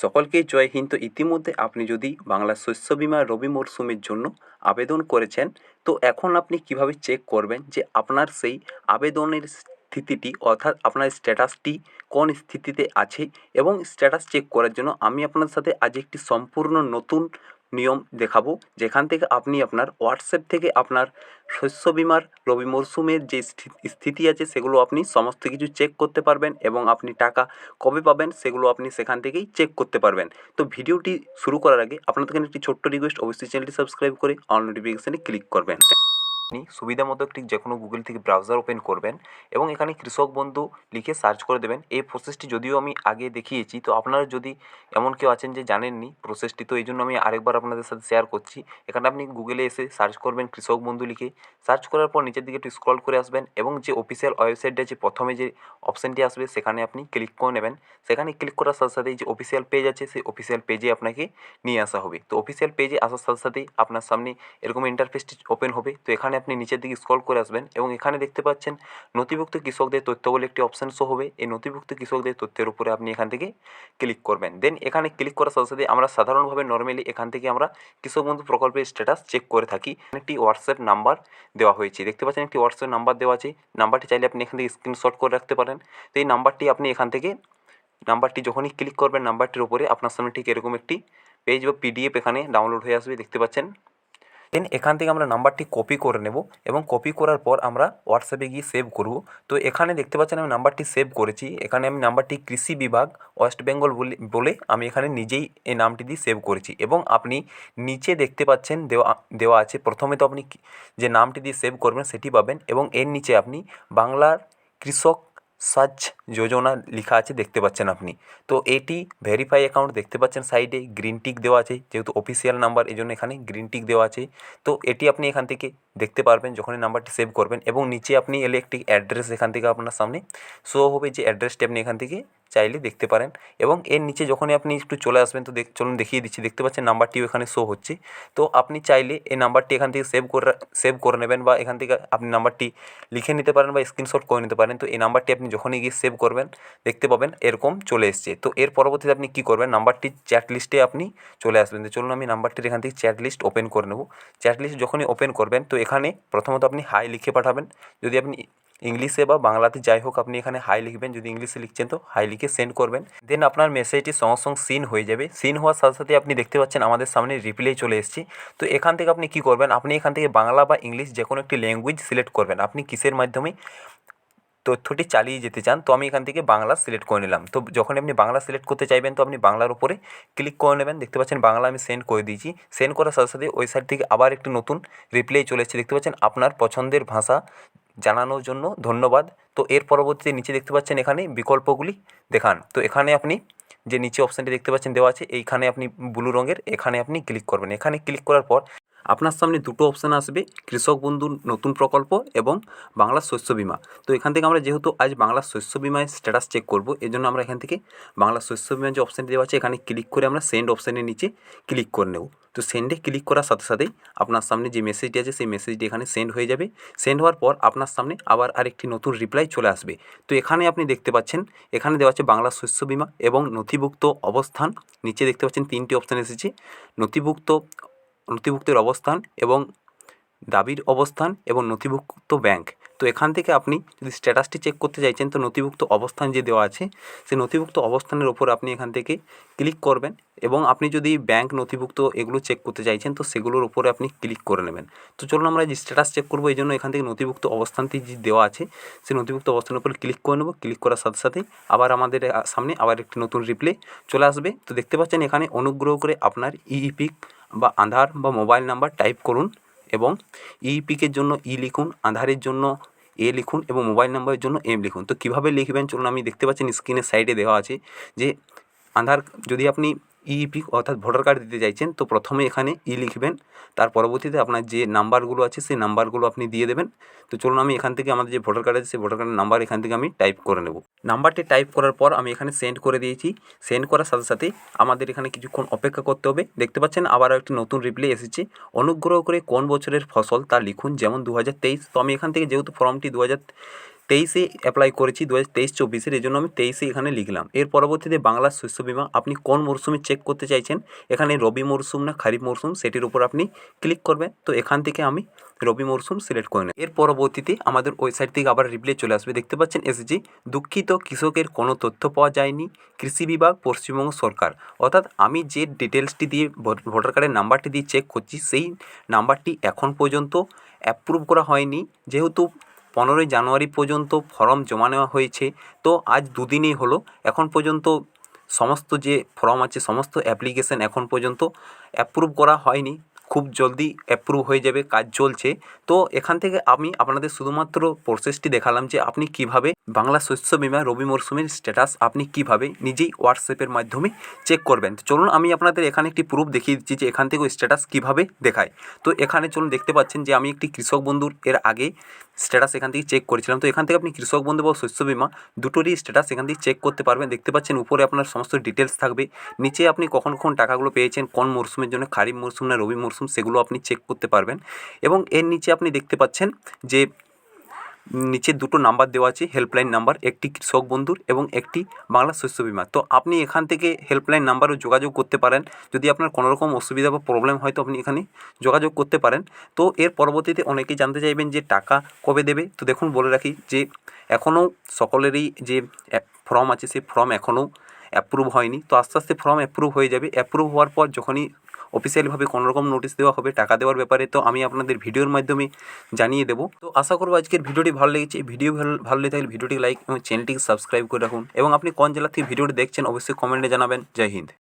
সকলকেই জয় হিন্দ। ইতিমধ্যে আপনি যদি বাংলা শস্য বিমা রবি মরশুমের জন্য আবেদন করেছেন, তো এখন আপনি কীভাবে চেক করবেন যে আপনার সেই আবেদনের স্থিতিটি অর্থাৎ আপনার স্ট্যাটাসটি কোন স্থিতিতে আছে এবং স্ট্যাটাস চেক করার জন্য আমি আপনার সাথে আজ একটি সম্পূর্ণ নতুন নিয়ম দেখাবো। যেখান থেকে আপনি আপনার হোয়াটসঅ্যাপ থেকে আপনার শস্য বিমার রবি মরশুমের যে স্থি- স্থিতি আছে, সেগুলো আপনি সমস্ত কিছু চেক করতে পারবেন এবং আপনি টাকা কবে পাবেন, সেগুলো আপনি সেখান থেকেই চেক করতে পারবেন। তো ভিডিওটি শুরু করার আগে আপনাদের একটি ছোট্ট রিকোয়েস্ট অবশ্যই চ্যানেলটি সাবস্ক্রাইব করে অল নোটিফিকেশানে ক্লিক করবেন। আপনি সুবিধা মতো একটি যে কোনো গুগল থেকে ব্রাউজার ওপেন করবেন এবং এখানে কৃষক বন্ধু লিখে সার্চ করে দেবেন। এই প্রসেসটি যদিও আমি আগে দেখিয়েছি, তো আপনারা যদি এমন কেউ আছেন যে জানেননি প্রসেসটি তো এই জন্য আমি আরেকবার আপনাদের সাথে শেয়ার করছি। এখানে আপনি গুগলে এসে সার্চ করবেন কৃষক বন্ধু লিখে। সার্চ করার পর নিচের দিকে একটু স্ক্রল করে আসবেন এবং যে অফিসিয়াল ওয়েবসাইটে আছে প্রথমে যে অপশানটি আসবে, সেখানে আপনি ক্লিক করে নেবেন। সেখানে ক্লিক করার সাথে সাথেই যে অফিসিয়াল পেজ আছে, সেই অফিসিয়াল পেজে আপনাকে নিয়ে আসা হবে। তো অফিসিয়াল পেজে আসার সাথে সাথেই আপনার সামনে এরকম ইন্টারফেসটি ওপেন হবে। তো এখানে আপনি নিচের দিকে স্ক্রল করে আসবেন এবং এখানে দেখতে পাচ্ছেন নথিভুক্ত কৃষকদের তথ্য বলে একটি অপশান শো হবে। এই নথিভুক্ত কৃষকদের তথ্যের উপরে আপনি এখান থেকে ক্লিক করবেন। দেন এখানে ক্লিক করার সাথে সাথে আমরা সাধারণভাবে নর্মালি এখান থেকে আমরা কৃষক বন্ধু প্রকল্পের স্ট্যাটাস চেক করে থাকি। একটি হোয়াটসঅ্যাপ নাম্বার দেওয়া হয়েছে। দেখতে পাচ্ছেন একটি হোয়াটসঅ্যাপ নাম্বার দেওয়া আছে। নাম্বারটি চাইলে আপনি এখান থেকে স্ক্রিনশট করে রাখতে পারেন। তো এই নাম্বারটি আপনি এখান থেকে নাম্বারটি যখনই ক্লিক করবেন নাম্বারটির উপরে আপনার সামনে ঠিক এরকম একটি পেজ বা পিডিএফ এখানে ডাউনলোড হয়ে আসবে। দেখতে পাচ্ছেন? দেন এখান থেকে আমরা নাম্বারটি কপি করে নেব এবং কপি করার পর আমরা হোয়াটসঅ্যাপে গিয়ে সেভ করব। তো এখানে দেখতে পাচ্ছেন আমি নাম্বারটি সেভ করেছি। এখানে আমি নাম্বারটি কৃষি বিভাগ ওয়েস্ট বেঙ্গল বলে আমি এখানে নিজেই এই নামটি দিয়ে সেভ করেছি এবং আপনি নিচে দেখতে পাচ্ছেন দেওয়া দেওয়া আছে। প্রথমে তো আপনি যে নামটি দিয়ে সেভ করবেন সেটি পাবেন এবং এর নিচে আপনি বাংলার কৃষক সার্চ যোজনা লেখা আছে দেখতে পাচ্ছেন আপনি তো এটি ভেরিফাই অ্যাকাউন্ট দেখতে পাচ্ছেন সাইডে গ্রিন টিক দেওয়া আছে যেহেতু অফিসিয়াল নাম্বার এই জন্য এখানে গ্রিন টিক দেওয়া আছে তো এটি আপনি এখান থেকে দেখতে পারবেন যখনই নাম্বারটি সেভ করবেন এবং নিচে আপনি এলে একটি অ্যাড্রেস এখান থেকে আপনার সামনে শো হবে যে অ্যাড্রেসটি আপনি এখান থেকে চাইলে দেখতে পারেন এবং এর নিচে যখনই আপনি একটু চলে আসবেন তো চলুন দেখিয়ে দিচ্ছি দেখতে পাচ্ছেন নাম্বারটিও এখানে শো হচ্ছে তো আপনি চাইলে এই নাম্বারটি এখান থেকে সেভ করে সেভ করে নেবেন বা এখান থেকে আপনি নাম্বারটি লিখে নিতে পারেন বা স্ক্রিনশট করে নিতে পারেন তো এই নাম্বারটি আপনি যখনই গিয়ে সেভ করবেন, দেখতে পাবেন এরকম চলে এসছে। তো এর পরবর্তীতে আপনি কী করবেন? নাম্বারটি চ্যাট লিস্টে আপনি চলে আসবেন। তো চলুন আমি নাম্বারটির এখান থেকে চ্যাট লিস্ট ওপেন করে নেব। চ্যাট লিস্ট যখনই ওপেন করবেন, তো এখানে প্রথমত আপনি হাই লিখে পাঠাবেন। যদি আপনি ইংলিশে বা বাংলাতে যাই হোক আপনি এখানে হাই লিখবেন। যদি ইংলিশে লিখছেন তো হাই লিখে সেন্ড করবেন। দেন আপনার মেসেজটি সঙ্গে সঙ্গে সিন হয়ে যাবে। সিন হওয়ার সাথে সাথে আপনি দেখতে পাচ্ছেন আমাদের সামনে রিপ্লাই চলে এসেছে। তো এখান থেকে আপনি কী করবেন? আপনি এখান থেকে বাংলা বা ইংলিশ যে কোনো একটি ল্যাঙ্গুয়েজ সিলেক্ট করবেন। আপনি কিসের মাধ্যমে? তথ্যটি চালিয়ে যেতে চান, তো আমি এখান থেকে বাংলা সিলেক্ট করে নিলাম। তো যখন আপনি বাংলা সিলেক্ট করতে চাইবেন, তো আপনি বাংলার উপরে ক্লিক করে নেবেন। দেখতে পাচ্ছেন বাংলা আমি সেন্ড করে দিয়েছি। সেন্ড করার সাথে সাথে ওই সাইড থেকে আবার একটি নতুন রিপ্লাই চলে এসেছে। দেখতে পাচ্ছেন আপনার পছন্দের ভাষা জানানোর জন্য ধন্যবাদ। তো এর পরবর্তীতে নিচে দেখতে পাচ্ছেন এখানে বিকল্পগুলি দেখান। তো এখানে আপনি যে নিচে অপশানটি দেখতে পাচ্ছেন দেওয়া আছে, এইখানে আপনি ব্লু রঙের এখানে আপনি ক্লিক করবেন। এখানে ক্লিক করার পর আপনার সামনে দুটো অপশান আসবে, কৃষক বন্ধুর নতুন প্রকল্প এবং বাংলা শস্য বিমা। তো এখান থেকে আমরা যেহেতু আজ বাংলা শস্য বিমায় স্ট্যাটাস চেক করব এই জন্য আমরা এখান থেকে বাংলা শস্য বিমার যে অপশানটি দেওয়া আছে, এখানে ক্লিক করে আমরা সেন্ড অপশানের নিচে ক্লিক করে নেব। তো সেন্ডে ক্লিক করার সাথে সাথেই আপনার সামনে যে মেসেজটি আছে, সেই মেসেজটি এখানে সেন্ড হয়ে যাবে। সেন্ড হওয়ার পর আপনার সামনে আবার আরেকটি নতুন রিপ্লাই চলে আসবে। তো এখানে আপনি দেখতে পাচ্ছেন, এখানে দেওয়া আছে বাংলা শস্য বিমা এবং নথিভুক্ত অবস্থান। নিচে দেখতে পাচ্ছেন তিনটি অপশান এসেছে। নথিভুক্ত নথিভুক্তের অবস্থান এবং দাবির অবস্থান এবং নথিভুক্ত ব্যাংক তো এখান থেকে আপনি যদি স্ট্যাটাসটি চেক করতে চাইছেন, তো নথিভুক্ত অবস্থান যে দেওয়া আছে, সেই নথিভুক্ত অবস্থানের ওপর আপনি এখান থেকে ক্লিক করবেন এবং আপনি যদি ব্যাংক নথিভুক্ত এগুলো চেক করতে চাইছেন, তো সেগুলোর উপরে আপনি ক্লিক করে নেবেন। তো চলুন আমরা যে স্ট্যাটাস চেক করব, এই জন্য এখান থেকে নথিভুক্ত অবস্থানটি যে দেওয়া আছে, সেই নথিভুক্ত অবস্থানের উপর ক্লিক করে নেব। ক্লিক করার সাথে সাথেই আবার আমাদের সামনে আবার একটি নতুন রিপ্লে চলে আসবে। তো দেখতে পাচ্ছেন এখানে অনুগ্রহ করে আপনার ইইপিক বা আধার বা মোবাইল নাম্বার টাইপ করুন এবং ই পিকের জন্য ই লিখুন আধারের জন্য এ লিখুন এবং মোবাইল নাম্বারের জন্য এম লিখুন। তো কীভাবে লিখবেন? চলুন আমি দেখতে পাচ্ছেন স্ক্রিনের সাইডে দেওয়া আছে যে আধার যদি আপনি ইইপি অর্থাৎ ভোটার কার্ড দিতে চাইছেন, তো প্রথমে এখানে ই লিখবেন। তার পরবর্তীতে আপনার যে নাম্বারগুলো আছে, সেই নাম্বারগুলো আপনি দিয়ে দেবেন। তো চলুন আমি এখান থেকে আমাদের যে ভোটার কার্ড আছে, সেই ভোটার কার্ডের নাম্বার এখান থেকে আমি টাইপ করে নেব। নাম্বারটি টাইপ করার পর আমি এখানে সেন্ড করে দিয়েছি। সেন্ড করার সাথে সাথে আমাদের এখানে কিছুক্ষণ অপেক্ষা করতে হবে। দেখতে পাচ্ছেন আবার একটি নতুন রিপ্লে এসেছে। অনুগ্রহ করে কোন বছরের ফসল তা লিখুন, যেমন দু হাজার তেইশ। তো আমি এখান থেকে যেহেতু ফর্মটি দু হাজার তেইশে অ্যাপ্লাই করেছি দু হাজার তেইশ চব্বিশের এই জন্য আমি তেইশে এখানে লিখলাম। এর পরবর্তীতে বাংলার শস্য বিমা, আপনি কোন মরশুমে চেক করতে চাইছেন? এখানে রবি মরশুম না খারিফ মরশুম সেটির উপর আপনি ক্লিক করবেন। তো এখান থেকে আমি রবি মরশুম সিলেক্ট করে নেব। এর পরবর্তীতে আমাদের ওয়েবসাইট থেকে আবার রিপ্লাই চলে আসবে। দেখতে পাচ্ছেন এসএসজি দুঃখিত, কৃষকের কোনো তথ্য পাওয়া যায়নি। কৃষি বিভাগ, পশ্চিমবঙ্গ সরকার। অর্থাৎ আমি যে ডিটেলসটি দিয়ে ভোট- ভোটার কার্ডের নাম্বারটি দিয়ে চেক করছি, সেই নাম্বারটি এখন পর্যন্ত অ্যাপ্রুভ করা হয়নি। যেহেতু পনেরোই জানুয়ারি পর্যন্ত ফর্ম জমা নেওয়া হয়েছে। তো আজ দুদিনই হলো। এখন পর্যন্ত সমস্ত যে ফর্ম আছে, সমস্ত অ্যাপ্লিকেশান এখন পর্যন্ত অ্যাপ্রুভ করা হয়নি। খুব জলদি অ্যাপ্রুভ হয়ে যাবে, কাজ চলছে। তো এখান থেকে আমি আপনাদের শুধুমাত্র প্রসেসটি দেখালাম যে আপনি কীভাবে বাংলা শস্য বিমা রবি মরশুমের স্ট্যাটাস আপনি কীভাবে নিজেই হোয়াটসঅ্যাপের মাধ্যমে চেক করবেন? চলুন, আমি আপনাদের এখানে একটি প্রুফ দেখিয়ে দিচ্ছি যে এখান থেকে স্ট্যাটাস কীভাবে দেখায়। তো এখানে চলুন দেখতে পাচ্ছেন যে আমি একটি কৃষক বন্ধুর এর আগে স্ট্যাটাস এখান থেকে চেক করেছিলাম। তো এখান থেকে আপনি কৃষক বন্ধু বা শস্য বিমা দুটোরই স্ট্যাটাস এখান থেকে চেক করতে পারবেন। দেখতে পাচ্ছেন উপরে আপনার সমস্ত ডিটেলস থাকবে। নিচে আপনি কখন কখন টাকাগুলো পেয়েছেন, কোন মরশুমের জন্য, খারিফ মরশুম না রবি মরশুম সেগুলো আপনি চেক করতে পারবেন। এবং এর নিচে আপনি দেখতে পাচ্ছেন যে নিচে দুটো নাম্বার দেওয়া আছে হেল্পলাইন নাম্বার, একটি কৃষক বন্ধুর এবং একটি বাংলা শস্য বিমা। তো আপনি এখান থেকে হেল্পলাইন নাম্বারও যোগাযোগ করতে পারেন। যদি আপনার কোনো রকম অসুবিধা বা প্রবলেম হয়, তো আপনি এখানে যোগাযোগ করতে পারেন। তো এর পরবর্তীতে অনেকেই জানতে চাইবেন যে টাকা কবে দেবে। তো দেখুন, বলে রাখি যে এখনও সকলেরই যে ফর্ম আছে, সেই ফর্ম এখনও অ্যাপ্রুভ হয়নি। তো আস্তে আস্তে ফর্ম অ্যাপ্রুভ হয়ে যাবে। অ্যাপ্রুভ হওয়ার পর যখনই অফিসিয়ালিভাবে কোনোরকম নোটিশ দেওয়া হবে, টাকা দেওয়ার ব্যাপারে তো আমি আপনাদের ভিডিওর মাধ্যমে জানিয়ে দেবো। তো আশা করব আজকের ভিডিওটি ভালো লেগেছে। ভিডিও ভালো লেগে থাকলে ভিডিওটি লাইক এবং চ্যানেলটিকে সাবস্ক্রাইব করে রাখুন। এবং আপনি কোন জেলা থেকে ভিডিওটি দেখছেন, অবশ্যই কমেন্টে জানাবেন। জয় হিন্দ।